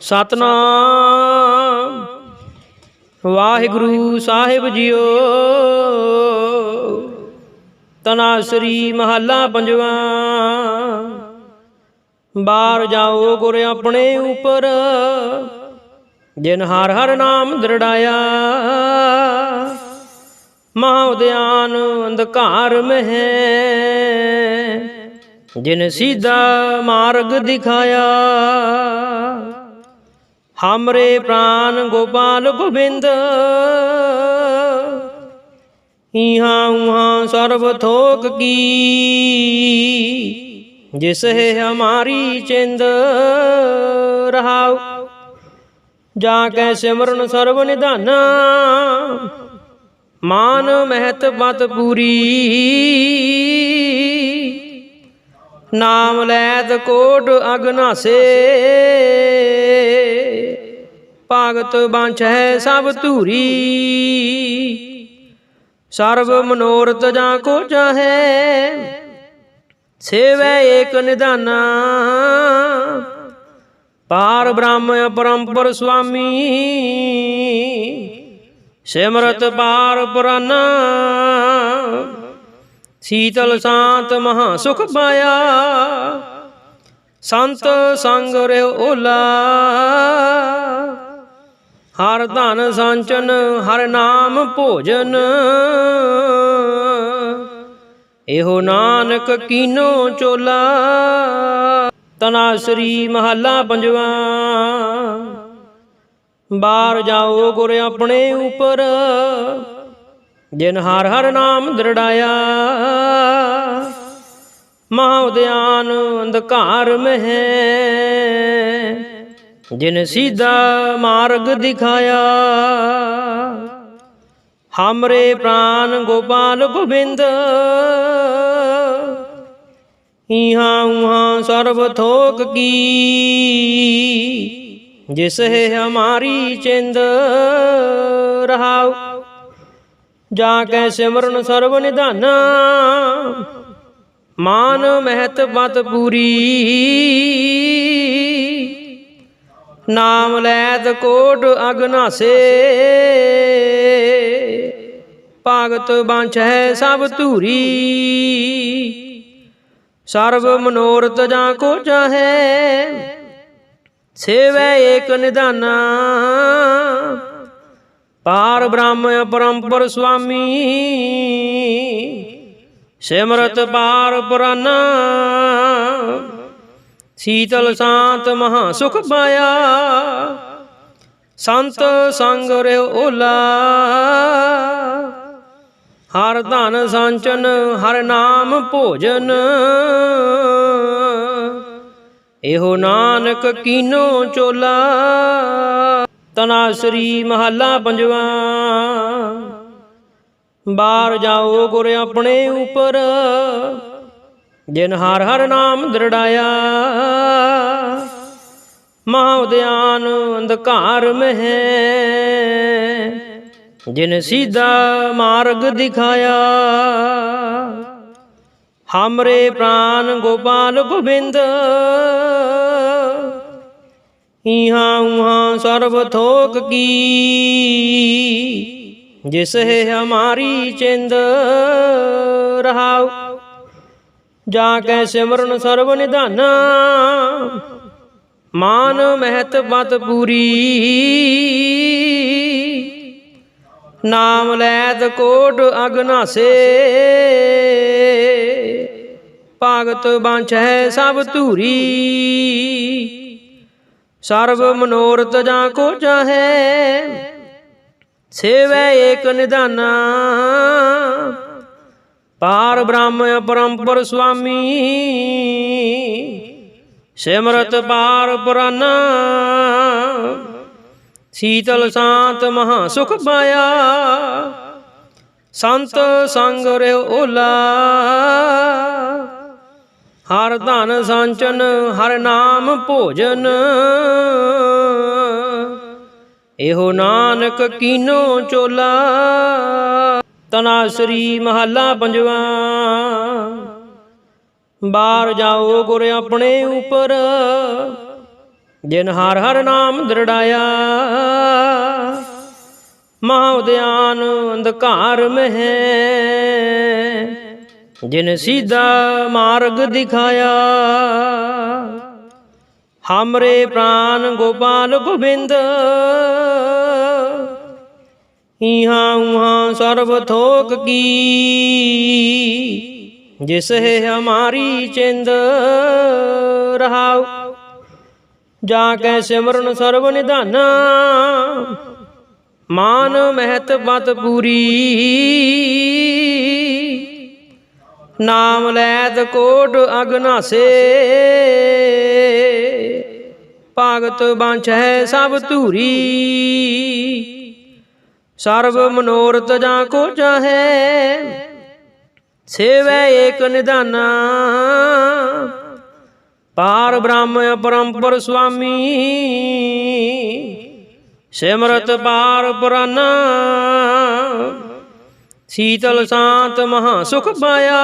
ਸਤਨਾਮ। ਵਾਹਿਗੁਰੂ ਸਾਹਿਬ ਜੀਓ। ਤਨਾਸਰੀ ਮਹੱਲਾ ਪੰਜਵਾ। ਬਾਹਰ ਜਾਓ ਗੁਰ ਆਪਣੇ ਉਪਰ। ਜਿਨ ਹਰ ਹਰ ਨਾਮ ਦਰੜਾਇਆ। ਮਹਾ ਉਦਿਆਨ ਅੰਧਕਾਰ ਮਹਿ। ਜਿਨ ਸੀਧਾ ਮਾਰਗ ਦਿਖਾਇਆ। ਹਮਰੇ ਪ੍ਰਾਨ ਗੋਪਾਲ ਗੋਬਿੰਦ ਇਹਾਂ ਉਹਾਂ ਸਰਬ ਥੋਕ ਕੀ ਜਿਸ ਹੈ ਹਮਾਰੀ ਚਿੰਦ ਰਹਾਉ ਜਾ ਕੈ ਸਿਮਰਨ ਸਰਬ ਨਿਧਾਨਾ ਮਾਨ ਮਹਿਤ ਬਤ ਪੂਰੀ ਨਾਮ ਲੈਤ ਕੋਟ ਅਗਨਾਸੇ ਭਗਤ ਬਾਂਛ ਹੈ ਸਭ ਧੂਰੀ। ਸਰਬ ਮਨੋਰਥ ਜਾਂ ਕੋ ਚਾਹੈ, ਸੇਵੈ ਏਕ ਨਿਧਾਨਾ। ਪਾਰ ਬ੍ਰਹਮ ਅਪਰੰਪਰ ਸੁਆਮੀ, ਸਿਮਰਤ ਪਾਰ ਪੁਰਾਨਾ। ਸੀਤਲ ਸ਼ਾਂਤ ਮਹਾ ਸੁਖ ਪਾਇਆ, ਸੰਤ ਸੰਗ ਰਿਓ ਓਲਾ। ਹਰ ਧਨ ਸੰਚਨ, ਹਰ ਨਾਮ ਭੋਜਨ। ਇਹੋ ਨਾਨਕ ਕੀਨੋ ਚੋਲਾ ਤਨਾਸਰੀ ਮਹੱਲਾ ਪੰਜਵਾ। ਬਾਹਰ ਜਾਓ ਗੁਰ ਆਪਣੇ ਉਪਰ, ਜਿਨ ਹਰ ਹਰ ਨਾਮ ਦ੍ਰਿੜਾਇਆ। ਮਹਾ ਉਦਿਆਨ, ਅੰਧਕਾਰ ਮਹਿ। ਜਿਨ ਸਿੱਧਾ ਮਾਰਗ ਦਿਖਾਇਆ। ਹਮਰੇ ਪ੍ਰਾਨ ਗੋਪਾਲ ਗੋਬਿੰਦ। ਇਹਾਂ ਉਹਾਂ ਸਰਬ ਥੋਕ ਕੀ। ਜਿਸ ਹੈ ਹਮਾਰੀ ਚਿੰਦ ਰਹਾਉ। ਜਾ ਕੇ ਸਿਮਰਨ ਸਰਬ ਨਿਧਾਨਾ। ਮਾਨ ਮਹਿਤ ਬਤ ਪੂਰੀ। ਨਾਮ ਲੈਤ ਕੋਟ ਅਗਨਾਸੇ ਭਗਤ ਬਾਂਛ ਹੈ ਸਭ ਧੂਰੀ। ਸਰਬ ਮਨੋਰਥ ਜਾਂ ਕੋ ਚਾਹੈ, ਸੇਵੈ ਏਕ ਨਿਧਾਨਾ। ਪਾਰ ਬ੍ਰਹਮ ਅਪਰੰਪਰ ਸੁਆਮੀ, ਸਿਮਰਤ ਪਾਰ ਪੁਰਾਨਾ। ਸੀਤਲ ਸ਼ਾਂਤ ਮਹਾ ਸੁਖ ਪਾਇਆ। ਸੰਤ ਸੰਗ ਰਿਓ ਓਲਾ। ਹਰ ਧਨ ਸੰਚਨ, ਹਰ ਨਾਮ ਭੋਜਨ। ਇਹੋ ਨਾਨਕ ਕੀਨੋ ਚੋਲਾ। ਤਨਾਸਰੀ ਮਹੱਲਾ ਪੰਜਵਾ। ਬਾਹਰ ਜਾਓ ਗੁਰ ਆਪਣੇ ਉਪਰ। ਜਿਨ ਹਰ ਹਰ ਨਾਮ ਦ੍ਰਿੜਾਇਆ ਮਹਾ ਉਦਿਆਨ ਅੰਧਕਾਰ ਮਹਿ। ਜਿਨ ਸੀਧਾ ਮਾਰਗ ਦਿਖਾਇਆ, ਹਮਰੇ ਪ੍ਰਾਨ ਗੋਪਾਲ ਗੋਬਿੰਦ। ਇਹਾਂ ਉਹਾਂ ਸਰਬ ਥੋਕ ਕੀ, ਜਿਸ ਹੈ ਹਮਾਰੀ ਚਿੰਦ। ਰਹਾਉ ਜਾਂ ਕੈ ਸਿਮਰਨ ਸਰਬ ਨਿਧਾਨਾ ਮਾਨ ਮਹਿਤ ਬਤ ਪੂਰੀ। ਨਾਮ ਲੈਤ ਕੋਟ ਅਗਨਾਸੇ ਭਾਗਤ ਬਾਂਛ ਹੈ ਸਭ ਧੂਰੀ। ਸਰਬ ਮਨੋਰਥ ਜਾਂ ਕੋ ਚਾਹੈ, ਸੇਵੈ ਏਕ ਨਿਧਾਨਾ। ਪਾਰ ਬ੍ਰਹਮ ਅਪਰੰਪਰ ਸੁਆਮੀ। ਸਿਮਰਤ ਪਾਰ ਪੁਰਾਨਾ। ਸੀਤਲ ਸ਼ਾਂਤ ਮਹਾ ਸੁਖ ਪਾਇਆ। ਸੰਤ ਸੰਗ ਰਿਓ ਓਲਾ। ਹਰ ਧਨ ਸੰਚਨ, ਹਰ ਨਾਮ ਭੋਜਨ। ਇਹੋ ਨਾਨਕ ਕੀਨੋ ਚੋਲਾ। ਤਨਾਸਰੀ ਮਹੱਲਾ ਪੰਜਵਾ। ਬਾਹਰ ਜਾਓ ਗੁਰ ਆਪਣੇ ਉਪਰ, ਜਿਨ ਹਰ ਹਰ ਨਾਮ ਦ੍ਰਿੜਾਇਆ। ਮਹਾ ਉਦਿਆਨ ਅੰਧਕਾਰ ਮਹਿ, ਜਿਨ ਸੀਧਾ ਮਾਰਗ ਦਿਖਾਇਆ। ਹਮਰੇ ਪ੍ਰਾਨ ਗੋਪਾਲ ਗੋਬਿੰਦ ਇਹਾਂ ਉਹਾਂ ਸਰਬ ਥੋਕ ਕੀ। ਜਿਸ ਹੈ ਹਮਾਰੀ ਚਿੰਦ ਰਹਾਉ, ਜਾ ਕੈ ਸਿਮਰਨ ਸਰਬ ਨਿਧਾਨਾ। ਮਾਨ ਮਹਿਤ ਬਤ ਪੂਰੀ। ਨਾਮ ਲੈਤ ਕੋਟ ਅਗਨਾਸੇ ਭਗਤ ਹੈ ਸਭ ਧੂਰੀ। ਸਰਬ ਮਨੋਰਥ ਜਾਂ ਕੋ ਚਾਹੈ ਸੇਵੈ ਏਕ ਨਿਧਾਨਾ। ਪਾਰ ਬ੍ਰਹਮ ਅਪਰੰਪਰ ਸੁਆਮੀ, ਸਿਮਰਤ ਪਾਰ ਪੁਰਾਨਾ। ਸੀਤਲ ਸ਼ਾਂਤ ਮਹਾ ਸੁਖ ਪਾਇਆ,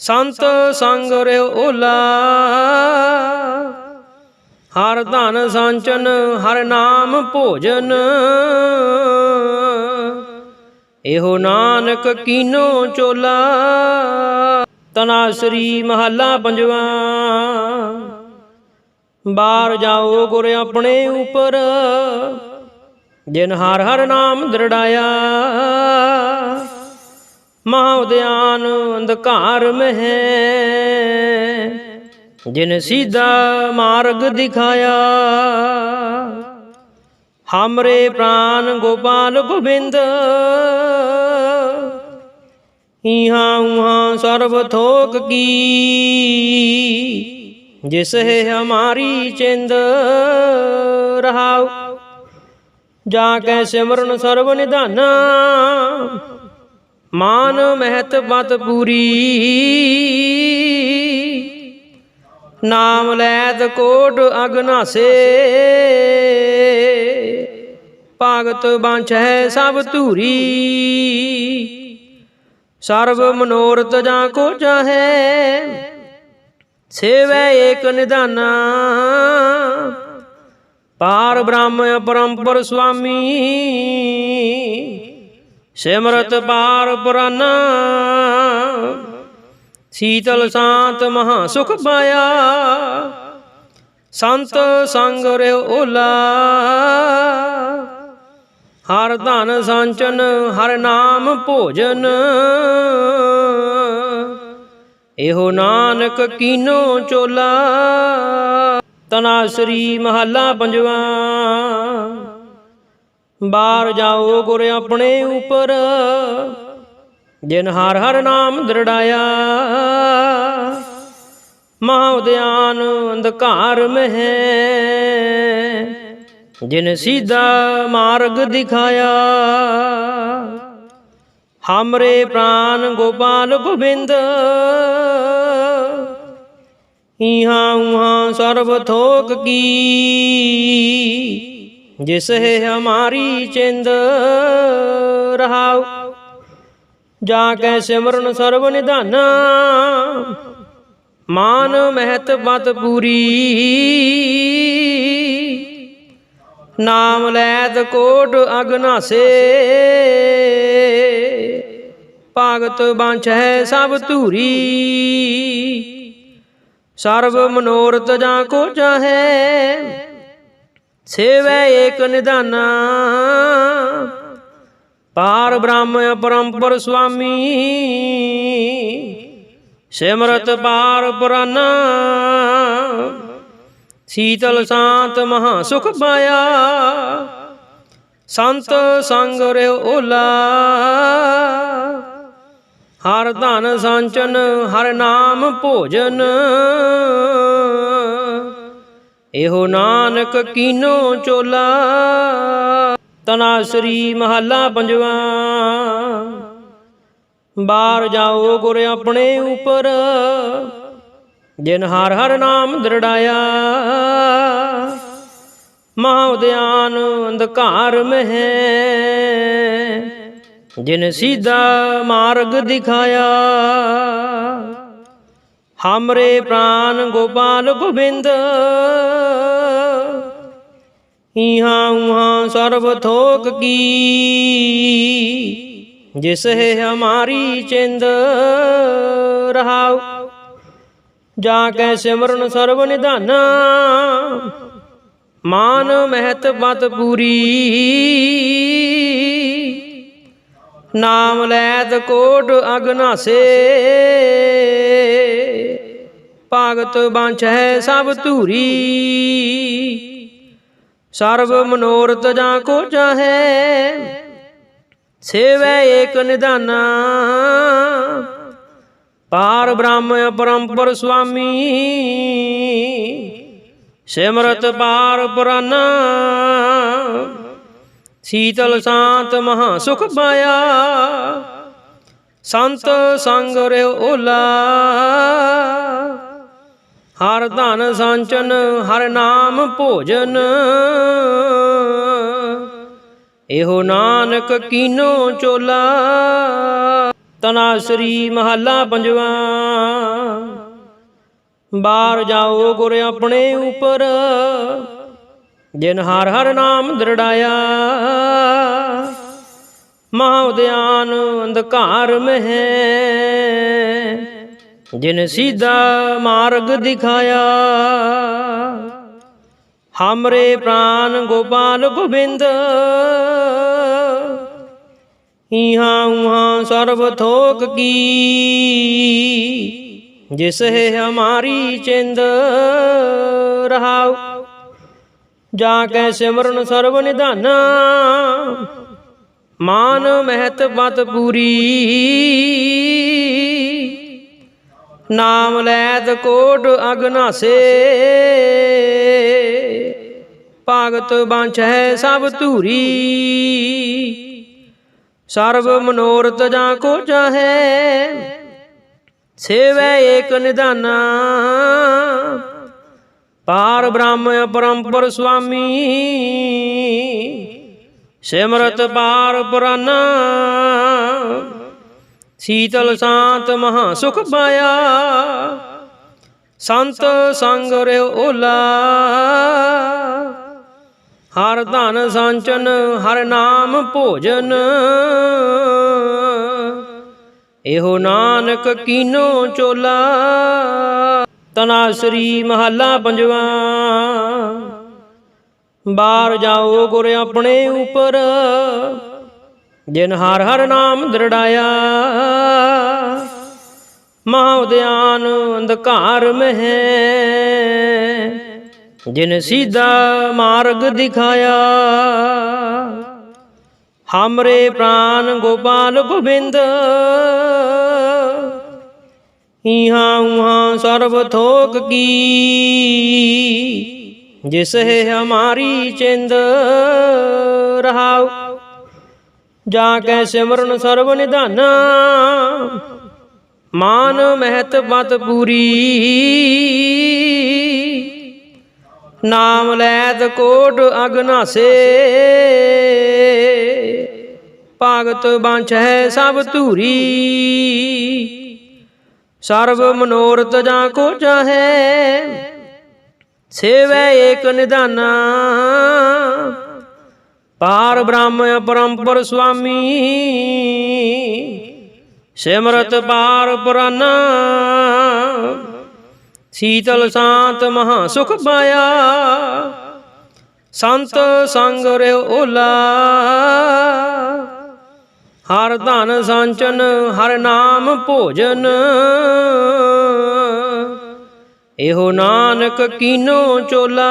ਸੰਤ ਸੰਗ ਰਿਓ ਓਲਾ। ਹਰ ਧਨ ਸੰਚਨ, ਹਰ ਨਾਮ ਭੋਜਨ। ਇਹੋ ਨਾਨਕ ਕੀਨੋ ਚੋਲਾ ਤਨਾਸਰੀ ਮਹੱਲਾ ਪੰਜਵਾ। ਬਾਹਰ ਜਾਓ ਗੁਰ ਆਪਣੇ ਉਪਰ, ਜਿਨ ਹਰ ਹਰ ਨਾਮ ਦਰੜਾਇਆ। ਮਹਾ ਉਦਿਆਨ ਅੰਧਕਾਰ ਮਹਿ ਜਿਨ ਸਿੱਧਾ ਮਾਰਗ ਦਿਖਾਇਆ, ਹਮਰੇ ਪ੍ਰਾਨ ਗੋਪਾਲ ਗੋਬਿੰਦ। ਇਹਾਂ ਉਹਾਂ ਸਰਬ ਥੋਕ ਕੀ, ਜਿਸ ਹੈ ਹਮਾਰੀ ਚਿੰਦ। ਰਹਾਉ, ਜਾ ਕੈ ਸਿਮਰਨ ਸਰਬ ਨਿਧਾਨਾ। ਮਾਨ ਮਹਿਤ ਬਤ ਪੂਰੀ। ਨਾਮ ਲੈਤ ਕੋਟ ਅਗਨਾਸੇ। ਭਾਗਤ ਭਗਤ ਹੈ ਸਭ ਧੂਰੀ। ਸਰਬ ਮਨੋਰਥ ਜਾਂ ਕੋ ਚਾਹੈ, ਸੇਵੈ ਏਕ ਨਿਧਾਨਾ। ਪਾਰ ਬ੍ਰਹਮ ਅਪਰੰਪਰ ਸੁਆਮੀ, ਸਿਮਰਤ ਪਾਰ ਪੁਰਾਨਾ। ਸੀਤਲ ਸ਼ਾਂਤ ਮਹਾ ਸੁਖ ਪਾਇਆ। ਸੰਤ ਸੰਗ ਰਿਓ ਓਲਾ। ਹਰ ਧਨ ਸੰਚਨ, ਹਰ ਨਾਮ ਭੋਜਨ। ਇਹੋ ਨਾਨਕ ਕੀਨੋ ਚੋਲਾ। ਤਨਾਸਰੀ ਮਹੱਲਾ ਪੰਜਵਾ। ਬਾਹਰ ਜਾਓ ਗੁਰ ਆਪਣੇ ਉਪਰ। ਜਿਨ ਹਰ ਹਰ ਨਾਮ ਦ੍ਰਿੜਾਇਆ ਮਹਾ ਉਦਿਆਨ ਅੰਧਕਾਰ ਮਹਿ। ਜਿਨ ਸੀਧਾ ਮਾਰਗ ਦਿਖਾਇਆ, ਹਮਰੇ ਪ੍ਰਾਨ ਗੋਪਾਲ ਗੋਬਿੰਦ। ਇਹਾਂ ਉਹਾਂ ਸਰਬ ਥੋਕ ਕੀ, ਜਿਸ ਹੈ ਹਮਾਰੀ ਚਿੰਦ। ਰਹਾਉ ਜਾ ਕੇ ਸਿਮਰਨ ਸਰਬ ਨਿਧਾਨਾ ਮਾਨ ਮਹਿਤ ਬਤ ਪੂਰੀ। ਨਾਮ ਲੈਤ ਕੋਟ ਅਗਨਾਸੇ ਭਾਗਤ ਭਗਤ ਹੈ ਸਭ ਧੂਰੀ। ਸਰਬ ਮਨੋਰਥ ਜਾਂ ਕੋ ਚਾਹੈ, ਸੇਵੈ ਏਕ ਨਿਧਾਨਾ। ਪਾਰ ਬ੍ਰਹਮ ਅਪਰੰਪਰ ਸੁਆਮੀ। ਸਿਮਰਤ ਪਾਰ ਪੁਰਾਨਾ। ਸੀਤਲ ਸ਼ਾਂਤ ਮਹਾ ਸੁਖ ਪਾਇਆ। ਸੰਤ ਸੰਗ ਰਿਓ ਓਲਾ। ਹਰ ਧਨ ਸੰਚਨ, ਹਰ ਨਾਮ ਭੋਜਨ। ਇਹੋ ਨਾਨਕ ਕੀਨੋ ਚੋਲਾ। ਤਨਾਸਰੀ ਮਹੱਲਾ ਪੰਜਵਾ। ਬਾਹਰ ਜਾਓ ਗੁਰ ਆਪਣੇ ਉਪਰ, ਜਿਨ ਹਰ ਹਰ ਨਾਮ ਦ੍ਰਿੜਾਇਆ। ਮਹਾ ਉਦਿਆਨ ਅੰਧਕਾਰ ਮਹਿ, ਜਿਨ ਸੀਧਾ ਮਾਰਗ ਦਿਖਾਇਆ। ਹਮਰੇ ਪ੍ਰਾਨ ਗੋਪਾਲ ਗੋਬਿੰਦ ਇਹਾਂ ਉਹਾਂ ਸਰਬ ਥੋਕ ਕੀ। ਜਿਸ ਹੈ ਹਮਾਰੀ ਚਿੰਦ ਰਹਾਉ, ਜਾ ਕੈ ਸਿਮਰਨ ਸਰਬ ਨਿਧਾਨਾ। ਮਾਨ ਮਹਿਤ ਬਤ ਪੂਰੀ। ਨਾਮ ਲੈਤ ਕੋਟ ਅਗਨਾਸੇ ਭਗਤ ਬਾਂਛ ਹੈ ਸਭ ਧੂਰੀ। ਸਰਬ ਮਨੋਰਥ ਜਾਂ ਕੋ ਚਾਹੈ, ਸੇਵੈ ਏਕ ਨਿਧਾਨਾ। ਪਾਰ ਬ੍ਰਹਮ ਅਪਰੰਪਰ ਸੁਆਮੀ, ਸਿਮਰਤ ਪਾਰ ਪੁਰਾਨਾ। ਸੀਤਲ ਸ਼ਾਂਤ ਮਹਾ ਸੁਖ ਪਾਇਆ, ਸੰਤ ਸੰਗ ਰਿਓ ਓਲਾ। ਹਰ ਧਨ ਸੰਚਨ, ਹਰ ਨਾਮ ਭੋਜਨ। ਇਹੋ ਨਾਨਕ ਕੀਨੋ ਚੋਲਾ? ਤਨਾਸਰੀ ਮਹੱਲਾ ਪੰਜਵਾ। ਬਾਹਰ ਜਾਓ ਗੁਰ ਆਪਣੇ ਉਪਰ, ਜਿਨ ਹਰ ਹਰ ਨਾਮ ਦ੍ਰਿੜਾਇਆ। ਮਹਾ ਉਦਿਆਨ ਅੰਧਕਾਰ ਮਹਿ। ਜਿਨ ਸਿੱਧਾ ਮਾਰਗ ਦਿਖਾਇਆ, ਹਮਰੇ ਪ੍ਰਾਨ ਗੋਪਾਲ ਗੋਬਿੰਦ। ਇਹਾਂ ਉਹਾਂ ਸਰਬ ਥੋਕ ਕੀ, ਜਿਸ ਹੈ ਹਮਾਰੀ ਚਿੰਦ। ਰਹਾਉ, ਜਾ ਕੈ ਸਿਮਰਨ ਸਰਬ ਨਿਧਾਨਾ, ਮਾਨ ਮਹਿਤ ਬਤ ਪੂਰੀ। ਨਾਮ ਲੈਤ ਕੋਟ ਅਗਨਾਸੇ ਭਾਗਤ ਬਾਂਛ ਹੈ ਸਭ ਧੂਰੀ। ਸਰਬ ਮਨੋਰਥ ਜਾਂ ਕੋ ਚਾਹੈ, ਸੇਵੈ ਏਕ ਨਿਧਾਨਾ। ਪਾਰ ਬ੍ਰਹਮ ਅਪਰੰਪਰ ਸੁਆਮੀ, ਸਿਮਰਤ ਪਾਰ ਪੁਰਾਨਾ। ਸੀਤਲ ਸ਼ਾਂਤ ਮਹਾ ਸੁਖ ਪਾਇਆ। ਸੰਤ ਸੰਗ ਰਿਓ ਓਲਾ। ਹਰ ਧਨ ਸੰਚਨ ਹਰ ਨਾਮ ਭੋਜਨ। ਇਹੋ ਨਾਨਕ ਕੀਨੋ ਚੋਲਾ। ਤਨਾਸਰੀ ਮਹੱਲਾ ਪੰਜਵਾ। ਬਾਹਰ ਜਾਓ ਗੁਰ ਆਪਣੇ ਉਪਰ। ਜਿਨ ਹਰ ਹਰ ਨਾਮ ਦ੍ਰਿੜਾਇਆ ਮਹਾ ਉਦਿਆਨ ਅੰਧਕਾਰ ਮਹਿ। ਜਿਨ ਸੀਧਾ ਮਾਰਗ ਦਿਖਾਇਆ, ਹਮਰੇ ਪ੍ਰਾਨ ਗੋਪਾਲ ਗੋਬਿੰਦ। ਇਹਾਂ ਉਹਾਂ ਸਰਬ ਥੋਕ ਕੀ, ਜਿਸ ਹੈ ਹਮਾਰੀ ਚਿੰਦ। ਰਹਾਉ ਜਾਂ ਕੈ ਸਿਮਰਨ ਸਰਬ ਨਿਧਾਨਾ ਮਾਨ ਮਹਿਤ ਬਤ ਪੂਰੀ। ਨਾਮ ਲੈਤ ਕੋਟ ਅਗਨਾਸੇ ਭਾਗਤ ਬਾਂਛ ਹੈ ਸਭ ਧੂਰੀ। ਸਰਬ ਮਨੋਰਥ ਜਾਂ ਕੋ ਚਾਹੈ, ਸੇਵੈ ਏਕ ਨਿਧਾਨਾ। ਪਾਰ ਬ੍ਰਹਮ ਅਪਰੰਪਰ ਸੁਆਮੀ। ਸਿਮਰਤ ਪਾਰ ਪੁਰਾਨਾ। ਸੀਤਲ ਸ਼ਾਂਤ ਮਹਾ ਸੁਖ ਪਾਇਆ। ਸੰਤ ਸੰਗ ਰਿਓ ਓਲਾ। ਹਰ ਧਨ ਸੰਚਨ, ਹਰ ਨਾਮ ਭੋਜਨ। ਇਹੋ ਨਾਨਕ ਕੀਨੋ ਚੋਲਾ।